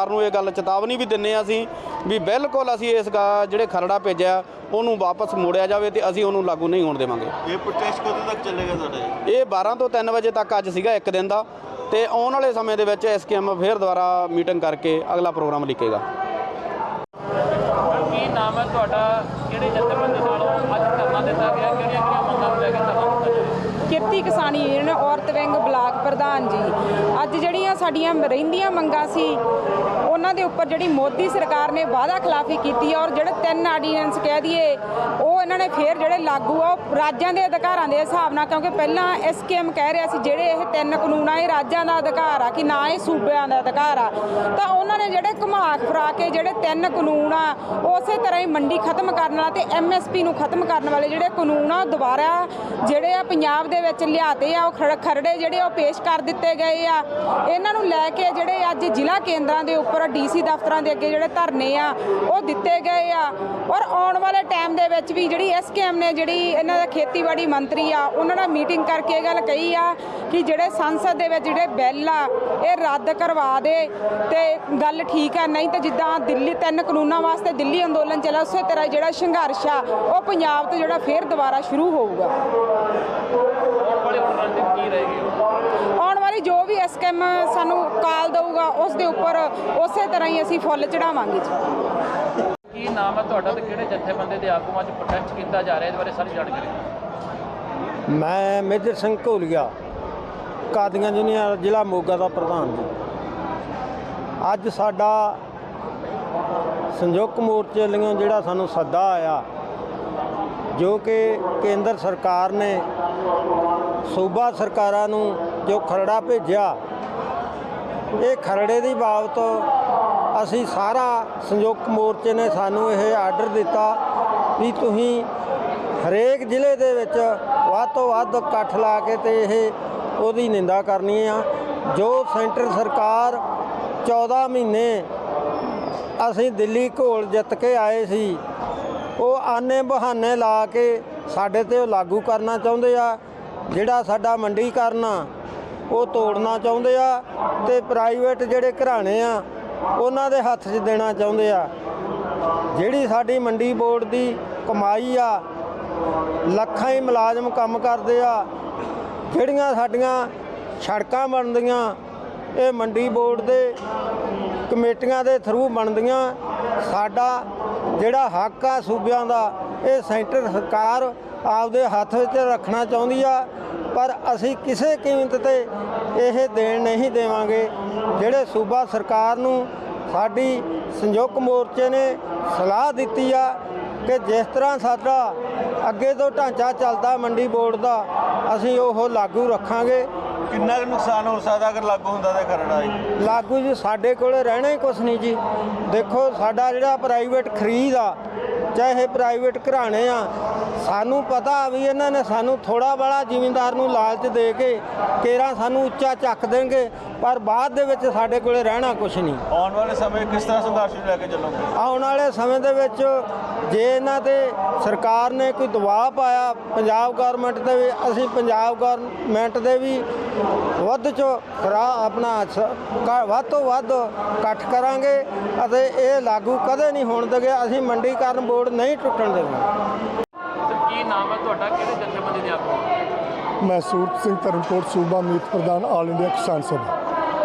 ਸਰਕਾਰ ਨੂੰ ਇਹ ਗੱਲ ਚੇਤਾਵਨੀ ਵੀ ਦਿੰਨੇ ਆ ਅਸੀਂ ਵੀ ਬਿਲਕੁਲ ਅਸੀਂ ਇਸ ਜਿਹੜੇ ਖਰੜਾ ਭੇਜਿਆ ਉਹਨੂੰ ਵਾਪਸ ਮੋੜਿਆ ਜਾਵੇ ਤੇ ਅਸੀਂ ਉਹਨੂੰ ਲਾਗੂ ਨਹੀਂ ਹੋਣ ਦੇਵਾਂਗੇ। ਇਹ ਪ੍ਰੋਟੈਸਟ ਕਦੋਂ ਤੱਕ ਚੱਲੇਗਾ ਤੁਹਾਡਾ ਜੀ? ਇਹ 12 ਤੋਂ 3 ਵਜੇ ਤੱਕ ਅੱਜ ਸੀਗਾ ਇੱਕ ਦਿਨ ਦਾ ਤੇ ਆਉਣ ਵਾਲੇ ਸਮੇਂ ਦੇ ਵਿੱਚ ਐਸਕੇਐਮ ਫੇਰ ਦੁਬਾਰਾ ਮੀਟਿੰਗ ਕਰਕੇ ਅਗਲਾ ਪ੍ਰੋਗਰਾਮ ਲਿਖੇਗਾ। ਕੀ ਨਾਮ ਹੈ ਤੁਹਾਡਾ? ਕਿਹੜੇ ਜਥੇਬੰਦੀ ਨਾਲੋਂ ਅੱਜ ਧਰਨਾ ਦਿੱਤਾ ਗਿਆ? ਕਿਹੜੀਆਂ ਕਿਹੜੀਆਂ ਮੰਗਾਂ ਲੈ ਕੇ ਧਰਨਾ ਦਿੱਤਾ ਕਿਰਤੀ ਕਿਸਾਨੀ ਯੂਨੀਅਨ ਔਰਤ ਵਿੰਗ ਬਲਾਕ ਪ੍ਰਧਾਨ ਜੀ। ਅੱਜ ਜਿਹੜੀਆਂ ਸਾਡੀਆਂ ਰਹਿੰਦੀਆਂ ਮੰਗਾਂ ਸੀ, ਉਹਨਾਂ ਦੇ ਉੱਪਰ ਜਿਹੜੀ ਮੋਦੀ ਸਰਕਾਰ ਨੇ ਵਾਅਦਾ ਖਿਲਾਫੀ ਕੀਤੀ ਔਰ ਜਿਹੜੇ ਤਿੰਨ ਆਰਡੀਨੈਂਸ ਕਹਿ ਦਈਏ, ਉਹ ਇਹਨਾਂ ਨੇ ਫੇਰ ਜਿਹੜੇ ਲਾਗੂ ਆ, ਉਹ ਰਾਜਾਂ ਦੇ ਅਧਿਕਾਰਾਂ ਦੇ ਹਿਸਾਬ ਨਾਲ, ਕਿਉਂਕਿ ਪਹਿਲਾਂ ਐਸਕੇਐਮ ਕਹਿ ਰਿਹਾ ਸੀ, ਜਿਹੜੇ ਇਹ ਤਿੰਨ ਕਾਨੂੰਨ ਆ, ਇਹ ਰਾਜਾਂ ਦਾ ਅਧਿਕਾਰ ਆ ਕਿ ਨਾ ਇਹ ਸੂਬਿਆਂ ਦਾ ਅਧਿਕਾਰ ਆ। ਤਾਂ ਉਹਨਾਂ ਨੇ ਜਿਹੜੇ ਘੁਮਾ ਫਰਾ ਕੇ ਜਿਹੜੇ ਤਿੰਨ ਕਾਨੂੰਨ ਆ, ਉਸੇ ਤਰ੍ਹਾਂ ਹੀ ਮੰਡੀ ਖਤਮ ਕਰਨ ਵਾਲਾ ਤੇ ਐਮਐਸਪੀ ਨੂੰ ਖਤਮ ਕਰਨ ਵਾਲੇ ਜਿਹੜੇ ਕਾਨੂੰਨ ਆ, ਉਹ ਦੁਬਾਰਾ ਜਿਹੜੇ ਆ ਪੰਜਾਬ ਦੇ ਵਿੱਚ ਲਿਆਤੇ ਆ, ਉਹ ਖਰ- ਖਰੜੇ ਜਿਹੜੇ ਉਹ ਪੇਸ਼ ਕਰ ਦਿੱਤੇ ਗਏ ਆ। ਇਹਨਾਂ ਨੂੰ ਲੈ ਕੇ ਜਿਹੜੇ ਅੱਜ ਜ਼ਿਲ੍ਹਾ ਕੇਂਦਰਾਂ ਦੇ ਉੱਪਰ, ਡੀਸੀ ਦਫ਼ਤਰਾਂ ਦੇ ਅੱਗੇ ਜਿਹੜੇ ਧਰਨੇ ਆ, ਉਹ ਦਿੱਤੇ ਗਏ ਆ। ਔਰ ਆਉਣ ਵਾਲੇ ਟਾਈਮ ਦੇ ਵਿੱਚ ਵੀ ਜਿਹੜੀ ਐਸਕੇਐਮ ਨੇ ਜਿਹੜੀ ਇਹਨਾਂ ਦਾ ਖੇਤੀਬਾੜੀ ਮੰਤਰੀ ਆ, ਉਹਨਾਂ ਨਾਲ ਮੀਟਿੰਗ ਕਰਕੇ ਇਹ ਗੱਲ ਕਹੀ ਆ ਕਿ ਜਿਹੜੇ ਸੰਸਦ ਦੇ ਵਿੱਚ ਜਿਹੜੇ ਬਿੱਲ ਆ, ਇਹ ਰੱਦ ਕਰਵਾ ਦੇ ਤੇ ਗੱਲ ਠੀਕ ਆ, ਨਹੀਂ ਤਾਂ ਜਿੱਦਾਂ ਦਿੱਲੀ ਤਿੰਨ ਕਾਨੂੰਨਾਂ ਵਾਸਤੇ ਦਿੱਲੀ ਅੰਦੋਲਨ ਚੱਲਿਆ, ਉਸੇ ਤਰ੍ਹਾਂ ਜਿਹੜਾ ਸੰਘਰਸ਼ ਆ, ਉਹ ਪੰਜਾਬ ਤੋਂ ਜਿਹੜਾ ਫੇਰ ਦੁਬਾਰਾ ਸ਼ੁਰੂ ਹੋਊਗਾ ਆਉਣ ਵਾਲੇ ਹੁਣ ਰਣਨੀਤੀ ਕੀ ਰਹੇਗੀ ਉਹ? ਆਉਣ ਵਾਲੀ ਐਸਕੇਐਮ ਸਾਨੂੰ ਕਾਲ ਦਊਗਾ ਉਸ ਦੇ ਉੱਪਰ ਉਸੇ ਤਰ੍ਹਾਂ ਹੀ ਅਸੀਂ ਫੁੱਲ ਚੜਾਵਾਂਗੇ ਜੀ। ਕੀ ਨਾਮ ਹੈ ਤੁਹਾਡਾ ਤੇ ਕਿਹੜੇ ਜਥੇਬੰਦੀ ਦੇ ਆਗੂ ਅੱਜ ਪ੍ਰੋਟੈਸਟ ਕੀਤਾ ਜਾ ਰਿਹਾ? ਇਹਦੇ ਬਾਰੇ ਸਾਰੀ ਜਾਣਕਾਰੀ। ਮੈਂ ਮੇਜਰ ਸਿੰਘ ਘੋਲੀਆ ਕਾਦੀਆਂ ਜੂਨੀਅਰ ਜ਼ਿਲ੍ਹਾ ਮੋਗਾ ਦਾ ਪ੍ਰਧਾਨ ਜੀ। ਅੱਜ ਸਾਡਾ ਸੰਯੁਕਤ ਮੋਰਚੇ ਵੱਲੋਂ ਜਿਹੜਾ ਸਾਨੂੰ ਸੱਦਾ ਆਇਆ ਜੋ ਕਿ ਕੇਂਦਰ ਸਰਕਾਰ ਨੇ ਸੂਬਾ ਸਰਕਾਰਾਂ ਨੂੰ ਜੋ ਖਰੜਾ ਭੇਜਿਆ ਇਹ ਖਰੜੇ ਦੀ ਬਾਬਤ ਅਸੀਂ ਸਾਰਾ ਸੰਯੁਕਤ ਮੋਰਚੇ ਨੇ ਸਾਨੂੰ ਇਹ ਆਰਡਰ ਦਿੱਤਾ ਵੀ ਤੁਸੀਂ ਹਰੇਕ ਜ਼ਿਲ੍ਹੇ ਦੇ ਵਿੱਚ ਵੱਧ ਤੋਂ ਵੱਧ ਇਕੱਠ ਲਾ ਕੇ ਤੇ ਇਹ ਉਹਦੀ ਨਿੰਦਾ ਕਰਨੀ ਆ। ਜੋ ਸੈਂਟਰ ਸਰਕਾਰ 14 ਮਹੀਨੇ ਅਸੀਂ ਦਿੱਲੀ ਘੋਲ ਜਿੱਤ ਕੇ ਆਏ ਸੀ, ਉਹ ਆਨੇ ਬਹਾਨੇ ਲਾ ਕੇ ਸਾਡੇ ਤੇ ਉਹ ਲਾਗੂ ਕਰਨਾ ਚਾਹੁੰਦੇ ਆ, ਜਿਹੜਾ ਸਾਡਾ ਮੰਡੀਕਰਨ ਆ ਉਹ ਤੋੜਨਾ ਚਾਹੁੰਦੇ ਆ ਤੇ ਪ੍ਰਾਈਵੇਟ ਜਿਹੜੇ ਘਰਾਣੇ ਆ, ਉਹਨਾਂ ਦੇ ਹੱਥ 'ਚ ਦੇਣਾ ਚਾਹੁੰਦੇ ਆ। ਜਿਹੜੀ ਸਾਡੀ ਮੰਡੀ ਬੋਰਡ ਦੀ ਕਮਾਈ ਆ, ਲੱਖਾਂ ਹੀ ਮੁਲਾਜ਼ਮ ਕੰਮ ਕਰਦੇ ਆ, ਜਿਹੜੀਆਂ ਸਾਡੀਆਂ ਸੜਕਾਂ ਬਣਦੀਆਂ, ਇਹ ਮੰਡੀ ਬੋਰਡ ਦੇ ਕਮੇਟੀਆਂ ਦੇ ਥਰੂ ਬਣਦੀਆਂ, ਸਾਡਾ ਜਿਹੜਾ ਹੱਕ ਆ ਸੂਬਿਆਂ ਦਾ, ਇਹ ਸੈਂਟਰ ਸਰਕਾਰ ਆਪਦੇ ਹੱਥ ਵਿੱਚ ਰੱਖਣਾ ਚਾਹੁੰਦੀ ਆ ਪਰ ਅਸੀਂ ਕਿਸੇ ਕੀਮਤ ਤੇ ਇਹ ਦੇਣ ਨਹੀਂ ਦੇਵਾਂਗੇ। ਜਿਹੜੇ ਸੂਬਾ ਸਰਕਾਰ ਨੂੰ ਸਾਡੀ ਸੰਯੁਕਤ ਮੋਰਚੇ ਨੇ ਸਲਾਹ ਦਿੱਤੀ ਆ ਕਿ ਜਿਸ ਤਰ੍ਹਾਂ ਸਾਡਾ ਅੱਗੇ ਤੋਂ ਢਾਂਚਾ ਚੱਲਦਾ ਮੰਡੀ ਬੋਰਡ ਦਾ ਅਸੀਂ ਉਹ ਲਾਗੂ ਰੱਖਾਂਗੇ। ਕਿੰਨਾ ਕੁ ਨੁਕਸਾਨ ਹੋ ਸਕਦਾ ਅਗਰ ਲਾਗੂ ਹੁੰਦਾ ਤਾਂ ਖਰੜਾ ਜੀ ਲਾਗੂ ਜੀ ਸਾਡੇ ਕੋਲੇ ਰਹਿਣਾ ਹੀ ਕੁਛ ਨਹੀਂ ਜੀ। ਦੇਖੋ ਸਾਡਾ ਜਿਹੜਾ ਪ੍ਰਾਈਵੇਟ ਖਰੀਦ ਆ ਚਾਹੇ ਪ੍ਰਾਈਵੇਟ ਘਰਾਣੇ ਆ ਸਾਨੂੰ ਪਤਾ ਵੀ ਇਹਨਾਂ ਨੇ ਸਾਨੂੰ ਥੋੜਾ ਬੜਾ ਜ਼ਿਮੀਂਦਾਰ ਨੂੰ ਲਾਲਚ ਦੇ ਕੇ ਕੇਰਾ ਸਾਨੂੰ ਉੱਚਾ ਚੱਕ ਦੇਣਗੇ ਪਰ ਬਾਅਦ ਦੇ ਵਿੱਚ ਸਾਡੇ ਕੋਲੇ ਰਹਿਣਾ ਕੁਛ ਨਹੀਂ। ਆਉਣ ਵਾਲੇ ਸਮੇਂ ਕਿਸ ਤਰ੍ਹਾਂ ਸੰਘਰਸ਼ ਨੂੰ ਲੈ ਕੇ ਚੱਲੋਗੇ? ਆਉਣ ਵਾਲੇ ਸਮੇਂ ਦੇ ਵਿੱਚ ਜੇ ਇਹਨਾਂ ਤੇ ਸਰਕਾਰ ਨੇ ਕੋਈ ਦਬਾਅ ਪਾਇਆ ਪੰਜਾਬ ਗਵਰਨਮੈਂਟ ਤੇ ਵੀ ਅਸੀਂ ਪੰਜਾਬ ਗਵਰਨਮੈਂਟ ਦੇ ਵੀ ਵੱਧ ਚੋ ਖਰਾ ਆਪਣਾ ਵੱਧ ਤੋਂ ਵੱਧ ਇਕੱਠ ਕਰਾਂਗੇ ਅਤੇ ਇਹ ਲਾਗੂ ਕਦੇ ਨਹੀਂ ਹੋਣ ਦੇਗੇ ਅਸੀਂ ਮੰਡੀਕਰਨ ਬੋਰਡ ਨਹੀਂ ਟੁੱਟਣ ਕੀ ਨਾਮ ਹੈ ਤੁਹਾਡਾ? ਕਿਹੜੇ ਜਥੇਬੰਦੀ ਦੇ ਆਗੂ? ਮੈਂ ਸੂਰਤ ਸਿੰਘ ਧਰਮਕੋਟ ਸੂਬਾ ਮੀਤ ਪ੍ਰਧਾਨ ਆਲ ਇੰਡੀਆ ਕਿਸਾਨ ਸਭਾ।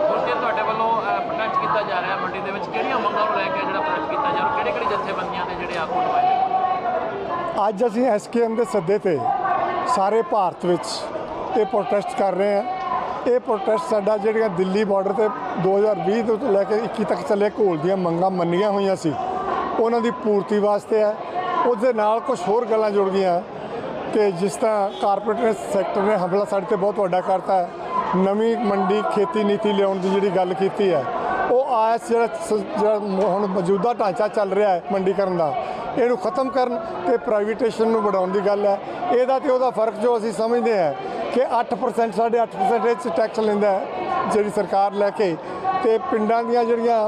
ਹੁਣ ਜੇ ਤੁਹਾਡੇ ਵੱਲੋਂ ਪ੍ਰੋਟੈਸਟ ਕੀਤਾ ਜਾ ਰਿਹਾ ਮੰਡੀ ਦੇ ਵਿੱਚ ਕਿਹੜੀਆਂ ਮੰਗਾਂ ਨੂੰ ਲੈ ਕੇ ਜਿਹੜਾ ਪ੍ਰੋਟੈਸਟ ਕੀਤਾ ਜਾ ਰਿਹਾ ਕਿਹੜੇ ਕਿਹੜੇ ਜਥੇਬੰਦੀਆਂ ਦੇ ਜਿਹੜੇ ਆਗੂ ਨੁਮਾਇੰਦੇ ਅੱਜ ਅਸੀਂ ਐਸਕੇਐਮ ਦੇ ਸੱਦੇ ਤੇ ਸਾਰੇ ਭਾਰਤ ਵਿੱਚ ਇਹ ਪ੍ਰੋਟੈਸਟ ਕਰ ਰਹੇ ਹਾਂ। ਇਹ ਪ੍ਰੋਟੈਸਟ ਸਾਡਾ ਜਿਹੜੀਆਂ ਦਿੱਲੀ ਬਾਰਡਰ ਤੇ 2020 ਤੋਂ ਲੈ ਕੇ 21 ਤੱਕ ਚੱਲੇ ਘੋਲ ਦੀਆਂ ਮੰਗਾਂ ਮੰਨੀਆਂ ਹੋਈਆਂ ਸੀ ਉਹਨਾਂ ਦੀ ਪੂਰਤੀ ਵਾਸਤੇ ਹੈ। ਉਸ ਦੇ ਨਾਲ ਕੁਝ ਹੋਰ ਗੱਲਾਂ ਜੁੜ ਗਈਆਂ। ਕਿ ਜਿਸ ਤਰ੍ਹਾਂ ਕਾਰਪੋਰੇਟ ਸੈਕਟਰ ਨੇ ਹਮਲਾ ਸਾਡੇ ਤੇ ਬਹੁਤ ਵੱਡਾ ਕਰਤਾ ਹੈ। ਨਵੀਂ ਮੰਡੀ, ਖੇਤੀ ਨੀਤੀ ਲਿਆਉਣ ਦੀ ਜਿਹੜੀ ਗੱਲ ਕੀਤੀ ਹੈ, ਉਹ ਆਸ ਜਿਹੜਾ ਹੁਣ ਮੌਜੂਦਾ ਢਾਂਚਾ ਚੱਲ ਰਿਹਾ ਹੈ ਮੰਡੀਕਰਨ ਦਾ, ਇਹਨੂੰ ਖਤਮ ਕਰਨ ਤੇ ਪ੍ਰਾਈਵੇਟੇਸ਼ਨ ਨੂੰ ਵਧਾਉਣ ਦੀ ਗੱਲ ਹੈ। ਇਹਦਾ ਤੇ ਉਹਦਾ ਫ਼ਰਕ ਜੋ ਅਸੀਂ ਸਮਝਦੇ ਹਾਂ ਕਿ 8% ਸਾਢੇ 8% ਇਹ 'ਚ ਟੈਕਸ ਲੈਂਦਾ ਜਿਹੜੀ ਸਰਕਾਰ ਲੈ ਕੇ। ਤੇ ਪਿੰਡਾਂ ਦੀਆਂ ਜਿਹੜੀਆਂ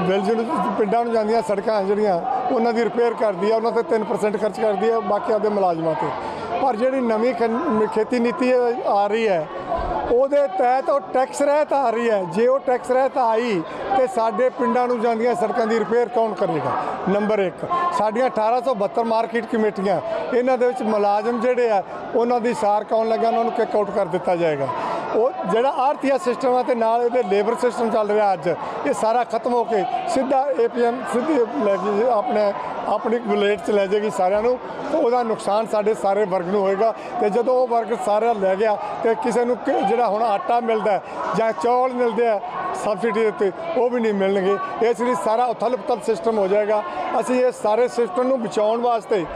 ਵਿਲਜਨ ਪਿੰਡਾਂ ਨੂੰ ਜਾਂਦੀਆਂ ਸੜਕਾਂ ਜਿਹੜੀਆਂ ਉਹਨਾਂ ਦੀ ਰਿਪੇਅਰ ਕਰਦੀ ਹੈ ਉਹਨਾਂ ਤੇ 3% ਖਰਚ ਕਰਦੀ ਹੈ ਬਾਕੀ ਆਪਦੇ ਮੁਲਾਜ਼ਮਾਂ ਤੇ। ਪਰ ਜਿਹੜੀ ਨਵੀਂ ਖੇਤੀ ਨੀਤੀ ਆ ਰਹੀ ਹੈ, ਉਹਦੇ ਤਹਿਤ ਉਹ ਟੈਕਸ ਰਹਿਤ ਆ ਰਹੀ ਹੈ। ਜੇ ਉਹ ਟੈਕਸ ਰਹਿਤ ਆਈ, ਤੇ ਸਾਡੇ ਪਿੰਡਾਂ ਨੂੰ ਜਾਂਦੀਆਂ ਸੜਕਾਂ ਦੀ ਰਿਪੇਅਰ ਕੌਣ ਕਰੇਗਾ? ਨੰਬਰ 1 ਸਾਡੀਆਂ 1872 ਮਾਰਕੀਟ ਕਮੇਟੀਆਂ, ਇਹਨਾਂ ਦੇ ਵਿੱਚ ਮੁਲਾਜ਼ਮ ਜਿਹੜੇ ਆ, ਉਹਨਾਂ ਦੀ ਸਾਰ ਕੌਣ ਲੱਗਾ ਉਹਨਾਂ ਨੂੰ ਕਿੱਕ ਆਊਟ ਕਰ ਦਿੱਤਾ ਜਾਏਗਾ। ਉਹ ਜਿਹੜਾ ਆਰਥੀਆ ਸਿਸਟਮ ਆ ਤੇ ਨਾਲ ਇਹਦੇ ਲੇਬਰ ਸਿਸਟਮ ਚੱਲ ਰਿਹਾ ਅੱਜ, ਇਹ ਸਾਰਾ ਖਤਮ ਹੋ ਕੇ ਸਿੱਧਾ ਏਪੀਐਮ ਸਿੱਧੀ ਲੈ ਕੇ ਆਪਣੇ, ਆਪਣੀ ਵਲੇਟ ਚ ਲੈ ਜਾਏਗੀ ਸਾਰਿਆਂ ਨੂੰ, ਤੇ ਉਹਦਾ ਨੁਕਸਾਨ ਸਾਡੇ ਸਾਰੇ ਵਰਗ ਨੂੰ ਹੋਏਗਾ। ਤੇ ਜਦੋਂ ਉਹ ਵਰਗ ਸਾਰਾ ਲੈ ਗਿਆ, ਤੇ ਕਿਸੇ ਨੂੰ ਕਿ- ਜਿਹੜਾ ਹੁਣ ਆਟਾ ਮਿਲਦਾ ਜਾਂ ਚੌਲ ਮਿਲਦੇ ਆ ਸਬਸਿਡੀ ਦੇ ਉੱਤੇ, ਉਹ ਵੀ ਨਹੀਂ ਮਿਲਣਗੇ। ਇਸ ਲਈ ਸਾਰਾ ਉਥਲ-ਪੁਥਲ ਸਿਸਟਮ ਹੋ ਜਾਏਗਾ। ਅਸੀਂ ਇਹ ਸਾਰੇ ਸਿਸਟਮ ਨੂੰ ਬਚਾਉਣ ਵਾਸਤੇ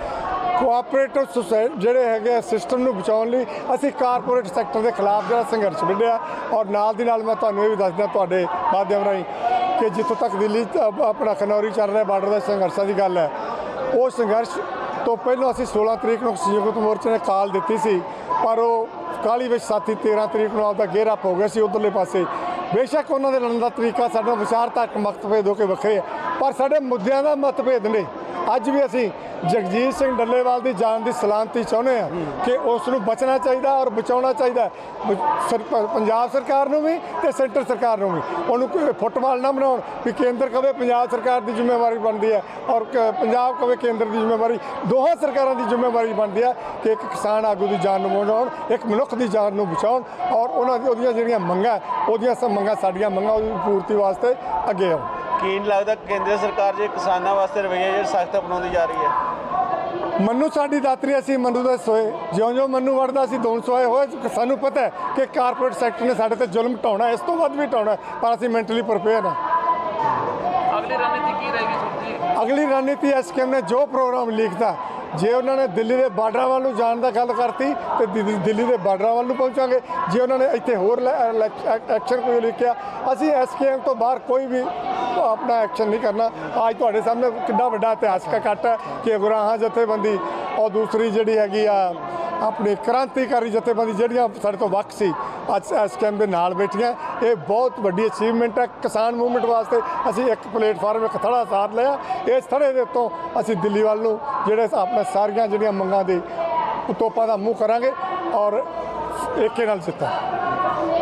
ਕੋਆਪਰੇਟਿਵ ਸੁਸਾਇਟੀ ਜਿਹੜੇ ਹੈਗੇ ਸਿਸਟਮ ਨੂੰ ਬਚਾਉਣ ਲਈ ਅਸੀਂ ਕਾਰਪੋਰੇਟ ਸੈਕਟਰ ਦੇ ਖਿਲਾਫ ਜਿਹੜਾ ਸੰਘਰਸ਼ ਵਿੱਢਿਆ ਔਰ ਨਾਲ ਦੀ ਨਾਲ ਮੈਂ ਤੁਹਾਨੂੰ ਇਹ ਵੀ ਦੱਸਦਾ ਤੁਹਾਡੇ ਮਾਧਿਅਮ ਰਾਹੀਂ ਕਿ ਜਿੱਥੋਂ ਤੱਕ ਦਿੱਲੀ ਆਪਣਾ ਖਨੌਰੀ ਚੱਲ ਰਿਹਾ ਬਾਰਡਰ ਦਾ ਸੰਘਰਸ਼ਾਂ ਦੀ ਗੱਲ ਹੈ, ਉਹ ਸੰਘਰਸ਼ ਤੋਂ ਪਹਿਲਾਂ ਅਸੀਂ 16 ਤਰੀਕ ਨੂੰ ਸੰਯੁਕਤ ਮੋਰਚੇ ਨੇ ਕਾਲ ਦਿੱਤੀ ਸੀ, ਪਰ ਉਹ ਕਾਲੀ ਵਿੱਚ ਸਾਥੀ 13 ਤਰੀਕ ਨੂੰ ਆਪਦਾ ਗੇਰਾ ਅਪ ਹੋ ਗਿਆ ਸੀ ਉਧਰਲੇ ਪਾਸੇ। ਬੇਸ਼ੱਕ ਉਹਨਾਂ ਦੇ ਲੜਨ ਦਾ ਤਰੀਕਾ ਸਾਡਾ ਵਿਚਾਰਧਾਰਕ ਮਤਭੇਦ ਹੋ ਕੇ ਵੱਖਰੇ ਹੈ ਪਰ ਸਾਡੇ ਮੁੱਦਿਆਂ ਦਾ ਮਤਭੇਦ ਨੇ। ਅੱਜ ਵੀ ਅਸੀਂ ਜਗਜੀਤ ਸਿੰਘ ਡੱਲੇਵਾਲ ਦੀ ਜਾਨ ਦੀ ਸਲਾਮਤੀ ਚਾਹੁੰਦੇ ਆ ਕਿ ਉਸ ਨੂੰ ਬਚਣਾ ਚਾਹੀਦਾ ਔਰ ਬਚਾਉਣਾ ਚਾਹੀਦਾ ਪੰਜਾਬ ਸਰਕਾਰ ਨੂੰ ਵੀ ਤੇ ਸੈਂਟਰ ਸਰਕਾਰ ਨੂੰ ਵੀ। ਉਹਨੂੰ ਕੋਈ ਫੁੱਟਬਾਲ ਨਾ ਬਣਾਉਣ ਵੀ ਕੇਂਦਰ ਕਵੇ ਪੰਜਾਬ ਸਰਕਾਰ ਦੀ ਜ਼ਿੰਮੇਵਾਰੀ ਬਣਦੀ ਹੈ ਔਰ ਪੰਜਾਬ ਕਵੇ ਕੇਂਦਰ ਦੀ ਜ਼ਿੰਮੇਵਾਰੀ। ਦੋਹਾਂ ਸਰਕਾਰਾਂ ਦੀ ਜ਼ਿੰਮੇਵਾਰੀ ਬਣਦੀ ਹੈ ਕਿ ਇੱਕ ਕਿਸਾਨ ਆਗੂ ਦੀ ਜਾਨ ਨੂੰ ਬਚਾਉਣ, ਇੱਕ ਮਨੁੱਖ ਦੀ ਜਾਨ ਨੂੰ ਬਚਾਉਣ ਔਰ ਉਹਨਾਂ ਦੀ ਉਹਦੀਆਂ ਜਿਹੜੀਆਂ ਮੰਗਾਂ, ਉਹਦੀਆਂ ਸਭ ਮੰਗਾਂ, ਸਾਡੀਆਂ ਮੰਗਾਂ ਉਹਦੀ ਪੂਰਤੀ ਵਾਸਤੇ ਅੱਗੇ ਆਉਣ। ਕੀ ਨਹੀਂ ਲੱਗਦਾ ਕੇਂਦਰ ਸਰਕਾਰ ਜੇ ਕਿਸਾਨਾਂ ਵਾਸਤੇ ਰਵੱਈਆ ਜਿਹੜਾ ਸਖਤ ਅਪਣਾਉਂਦੀ ਜਾ ਰਹੀ ਹੈ। ਮੰਨੂ ਸਾਡੀ ਦਾਤਰੀ ਅਸੀਂ ਮੰਨੂ ਦੇ ਸੋਏ। ਜਿਉਂ-ਜਿਉਂ ਮੰਨੂ ਵੜਦਾ ਸੀ ਦੋਨ ਸੋਏ ਹੋਏ ਸਾਨੂੰ ਪਤਾ ਹੈ ਕਿ ਕਾਰਪੋਰੇਟ ਸੈਕਟਰ ਨੇ ਸਾਡੇ ਤੇ ਜ਼ੁਲਮ ਢਾਉਣਾ ਇਸ ਤੋਂ ਵੱਧ ਵੀ ਢਾਉਣਾ ਪਰ ਅਸੀਂ ਮੈਂਟਲੀ ਪ੍ਰਪੇਅਰ ਹਾਂ। ਅਗਲੀ ਰਣਨੀਤੀ ਕੀ ਰਹੇਗੀ ਅਗਲੀ ਰਣਨੀਤੀ ਐਸਕੇਐਮ ਨੇ ਜੋ ਪ੍ਰੋਗਰਾਮ ਲਿਖਤਾ ਜੇ ਉਹਨਾਂ ਨੇ ਦਿੱਲੀ ਦੇ ਬਾਰਡਰਾਂ ਵੱਲ ਨੂੰ ਜਾਣ ਦਾ ਗੱਲ ਕਰਤੀ, ਤੇ ਦਿੱਲੀ ਦਿੱਲੀ ਦੇ ਬਾਰਡਰਾਂ ਵੱਲ ਨੂੰ ਪਹੁੰਚਾਂਗੇ। ਜੇ ਉਹਨਾਂ ਨੇ ਇੱਥੇ ਹੋਰ ਐਕਸ਼ਨ ਕੋਈ ਲਿਖਿਆ, ਅਸੀਂ ਐਸਕੇਐਮ ਤੋਂ ਬਾਹਰ ਕੋਈ ਵੀ ਆਪਣਾ ਐਕਸ਼ਨ ਨਹੀਂ ਕਰਨਾ। ਅੱਜ ਤੁਹਾਡੇ ਸਾਹਮਣੇ ਕਿੰਨਾ ਵੱਡਾ ਇਤਿਹਾਸਕ ਇਕੱਠ ਹੈ ਕਿ ਗੁਰਾਹਾਂ ਜਥੇਬੰਦੀ ਔਰ ਦੂਸਰੀ ਜਿਹੜੀ ਹੈਗੀ ਆ ਆਪਣੀ ਕ੍ਰਾਂਤੀਕਾਰੀ ਜਥੇਬੰਦੀ ਜਿਹੜੀਆਂ ਸਾਡੇ ਤੋਂ ਵੱਖ ਸੀ, ਅੱਜ ਐਸਕੇਐਮ ਦੇ ਨਾਲ ਬੈਠੀਆਂ। ਇਹ ਬਹੁਤ ਵੱਡੀ ਅਚੀਵਮੈਂਟ ਹੈ, ਕਿਸਾਨ ਮੂਵਮੈਂਟ ਵਾਸਤੇ ਅਸੀਂ ਇੱਕ ਪਲੇਟਫਾਰਮ ਇੱਕ ਥੜਾ ਸਾਰ ਲਿਆ। ਇਸ ਥੜੇ ਦੇ ਉੱਤੋਂ ਅਸੀਂ ਦਿੱਲੀ ਵੱਲ ਨੂੰ ਜਿਹੜੇ ਆਪਣੇ ਸਾਰੀਆਂ ਜਿਹੜੀਆਂ ਮੰਗਾਂ ਦੇ ਤੋਪਾਂ ਦਾ ਮੂੰਹ ਕਰਾਂਗੇ ਔਰ ਏਕੇ ਨਾਲ ਜਿੱਤਾਂ